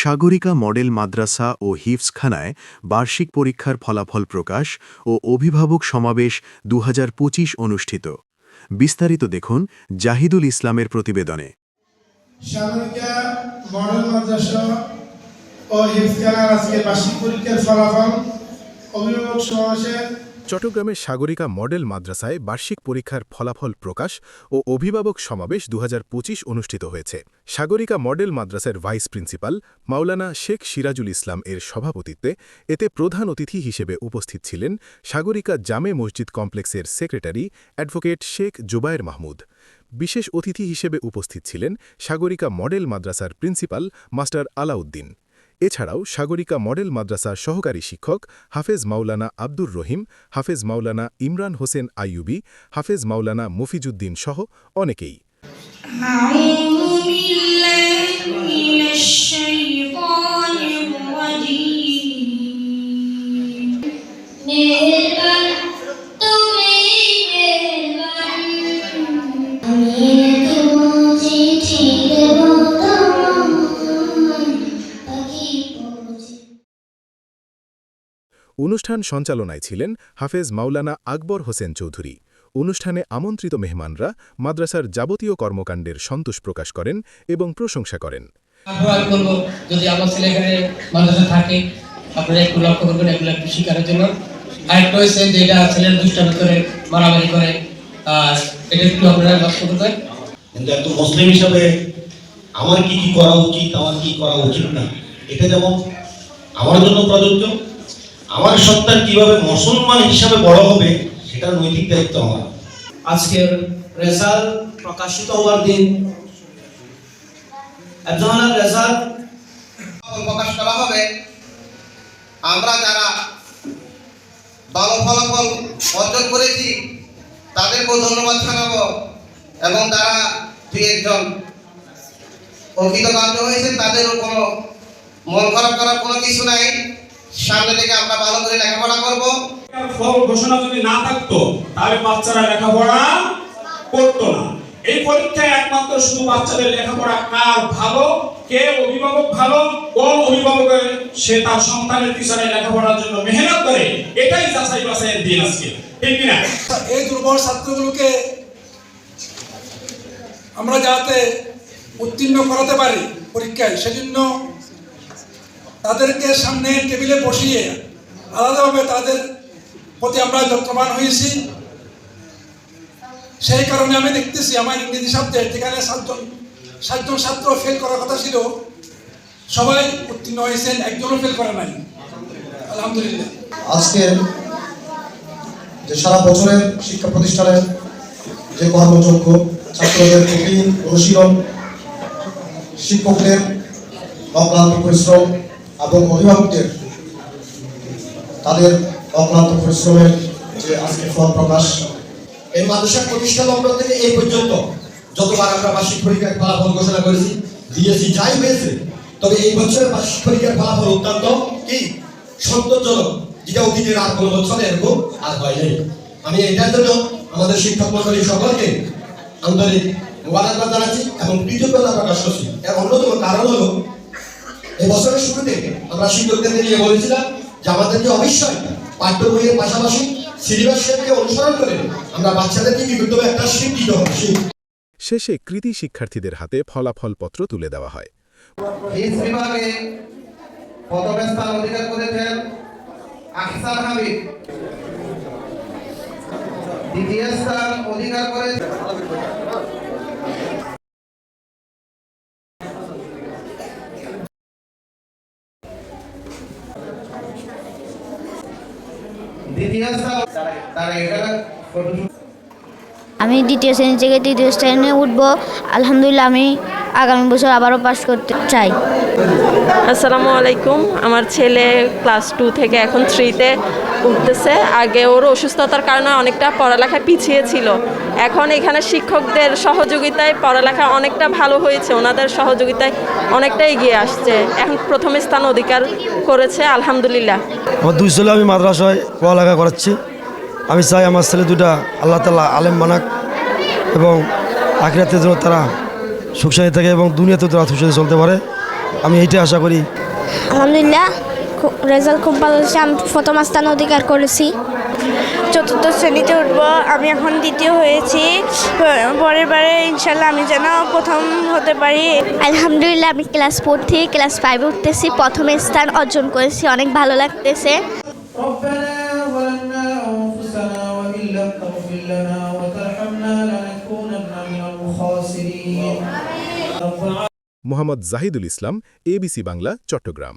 Sagarika model মাদ্রাসা ও হিফসখানায় বার্ষিক পরীক্ষার ফলাফল প্রকাশ ও অভিভাবক সমাবেশ দু হাজার পঁচিশ অনুষ্ঠিত। বিস্তারিত দেখুন জাহিদুল ইসলামের প্রতিবেদনে। ও হিফখানার আজকে বার্ষিক পরীক্ষার ফলাফল অভিভাবক সমাবেশের চট্টগ্রামের সাগরিকা মডেল মাদ্রাসায় বার্ষিক পরীক্ষার ফলাফল প্রকাশ ও অভিভাবক সমাবেশ দু হাজার পঁচিশ অনুষ্ঠিত হয়েছে। সাগরিকা মডেল মাদ্রাসার ভাইস প্রিন্সিপাল মাওলানা শেখ সিরাজুল ইসলাম এর সভাপতিত্বে এতে প্রধান অতিথি হিসেবে উপস্থিত ছিলেন সাগরিকা জামে মসজিদ কমপ্লেক্সের সেক্রেটারি অ্যাডভোকেট শেখ জুবায়ের মাহমুদ। বিশেষ অতিথি হিসেবে উপস্থিত ছিলেন সাগরিকা মডেল মাদ্রাসার প্রিন্সিপাল মাস্টার আলাউদ্দিন। এছাড়াও সাগরিকা মডেল মাদ্রাসার সহকারী শিক্ষক হাফেজ মাওলানা আব্দুর রহিম, হাফেজ মাওলানা ইমরান হোসেন আইয়ুবি, হাফেজ মাওলানা মফিজুদ্দিন সহ অনেকেই Yeah. অনুষ্ঠান সঞ্চালনায় ছিলেন হাফেজ মাওলানা আকবর হোসেন চৌধুরী। অনুষ্ঠানে আমন্ত্রিত মেহমানরা মাদ্রাসার যাবতীয় কর্মকাণ্ডের সন্তোষ প্রকাশ করেন এবং প্রশংসা করেন। যদি আমার ছেলে মাদ্রাসা থাকে আপনারা একটু লক্ষ্য করবেন এগুলো একটু শিকারের জন্য। আরেকটা হয়েছে যে ছেলের দুষ্টামি করে মারামারি করে আর এটা একটু আপনারা লক্ষ্য করবেন। কিন্তু একজন মুসলিম হিসাবে আমার কি কি করা উচিত আমার কি করা উচিত না? এটা যেমন আমার জন্য প্রযোজ্য আমার সন্তান কীভাবে মুসলমান হিসাবে বড় হবে সেটা নৈতিক দায়িত্ব আমার। আজকের রেজাল্ট প্রকাশিত হওয়ার দিন। একজনের রেজাল্ট প্রকাশ করা হবে আমরা যারা ভালো ফলাফল অর্জন করেছি তাদেরকেও ধন্যবাদ জানাব এবং তারা দুই একজন অঙ্কিত অকৃতকার্য হয়েছে তাদেরও কোনো মন খারাপ করার কোনো কিছু নাই। সামনে থেকে আমরা ভালো করে লেখাপড়া করব। ফল ঘোষণা যদি না থাকতো তাহলে বাচ্চারা লেখাপড়া করতো না। এই পরীক্ষায় একমাত্র শুধু বাচ্চাদের লেখাপড়া কার ভালো কে অভিভাবক ভালো কোন অভিভাবকের সে তার সন্তানের পিছনে লেখাপড়ার জন্য মেহনত করে। এটাই যাচাই বাছাইয়ের দিন আজকে। ঠিক কিনা? এই দুর্বল ছাত্রগুলোকে আমরা যাতে উত্তীর্ণ করাতে পারি পরীক্ষায় সেজন্য তাদেরকে সামনে টেবিলে বসিয়ে আলাদাভাবে তাদের প্রতি আমরা যত্নবান হয়েছি। সেই কারণে আমি দেখতেছি, আমার ইংরেজি সাবজেক্ট, যেখানে সাতজন সাতজন ছাত্র ফেল করার কথা ছিল, সবাই উত্তীর্ণ হয়েছেন, একজনও ফেল করে নাই। আলহামদুলিল্লাহ। আজকে যে সারা বছরের শিক্ষা প্রতিষ্ঠানের যে কর্মযোগ্য ছাত্রদের অনুশীলন, শিক্ষকদের অক্লান্ত পরিশ্রম এবং অভিভাবকদের তাদের অক্লান্ত পরিশ্রমের যে আজকে ফল প্রকাশ, এই মাদ্রাসা প্রতিষ্ঠা লগ্ন থেকে এই পর্যন্ত যতবার আমরা বার্ষিক পরীক্ষার ফলাফল ঘোষণা করেছি, দিয়েছি যাই হয়েছে, তবে এই বছরের বার্ষিক পরীক্ষার ফলাফল অত্যন্ত কি? সন্তোষজনক, যেটা অতীতের আর কোনো বছরে এরকম আর হয় নাই। আমি এটার জন্য আমাদের শিক্ষক মন্ডলী সকলকে আন্তরিক মোবারকবাদ জানাচ্ছি এবং কৃতজ্ঞতা প্রকাশ করছি। এর অন্যতম কারণ হলো এই বছরের শুরুতে আমরা শিক্ষকদেরকে নিয়ে বলেছিলাম যে আমাদেরকে অবশ্যই পাঠ্য বইয়ের পাশাপাশি সিলেবাস অনুসরণ করে আমরা বাচ্চাদেরকে কি একটা দিতে হবে শেষে কৃতি শিক্ষার্থীদের হাতে ফলাফলপত্র তুলে দেওয়া হয়। বিভাগে প্রথম স্থান অধিকার করেছেন আহসান হাবিব দ্বিতীয় স্থান অধিকার করে দ্বিতীয় স্থান তারা এখানে ফটো আমি দ্বিতীয় শ্রেণি থেকে তৃতীয় শ্রেণীতে উঠবো। আলহামদুলিল্লাহ আমি আগামী বছর আবারও পাশ করতে চাই। আসসালামু আলাইকুম। আমার ছেলে ক্লাস টু থেকে এখন থ্রিতে উঠতেছে। আগে ওর অসুস্থতার কারণে অনেকটা পড়ালেখা পিছিয়ে ছিল। এখন এখানে শিক্ষকদের সহযোগিতায় পড়ালেখা অনেকটা ভালো হয়েছে। ওনাদের সহযোগিতায় অনেকটা এগিয়ে আসছে। এখন প্রথম স্থান অধিকার করেছে আলহামদুলিল্লাহ। আমার দুই ছেলে আমি মাদ্রাসায় পড়ালেখা করাচ্ছি। আমি চাই আমার ছেলে দুটা আল্লাহ তালা আলেম বানাক এবং আখিরাতে জন্য তারা সুখসাহী থাকে এবং দুনিয়াতে তারা সুখসাহী চলতে পারে। আমি এইটাই আশা করি। আলহামদুলিল্লাহ। রেজাল্ট খুব ভালো হয়েছে। আমি প্রথম স্থান অধিকার করেছি। চতুর্থ শ্রেণীতে উঠবো। আমি এখন দ্বিতীয় হয়েছি। পরের বারে ইনশাল্লাহ আমি যেন প্রথম হতে পারি। আলহামদুলিল্লাহ আমি ক্লাস ফোর থেকে ক্লাস ফাইভে উঠতেছি। প্রথম স্থান অর্জন করেছি। অনেক ভালো লাগতেছে। মোহাম্মদ জাহিদুল ইসলাম এবিসি বাংলা চট্টগ্রাম।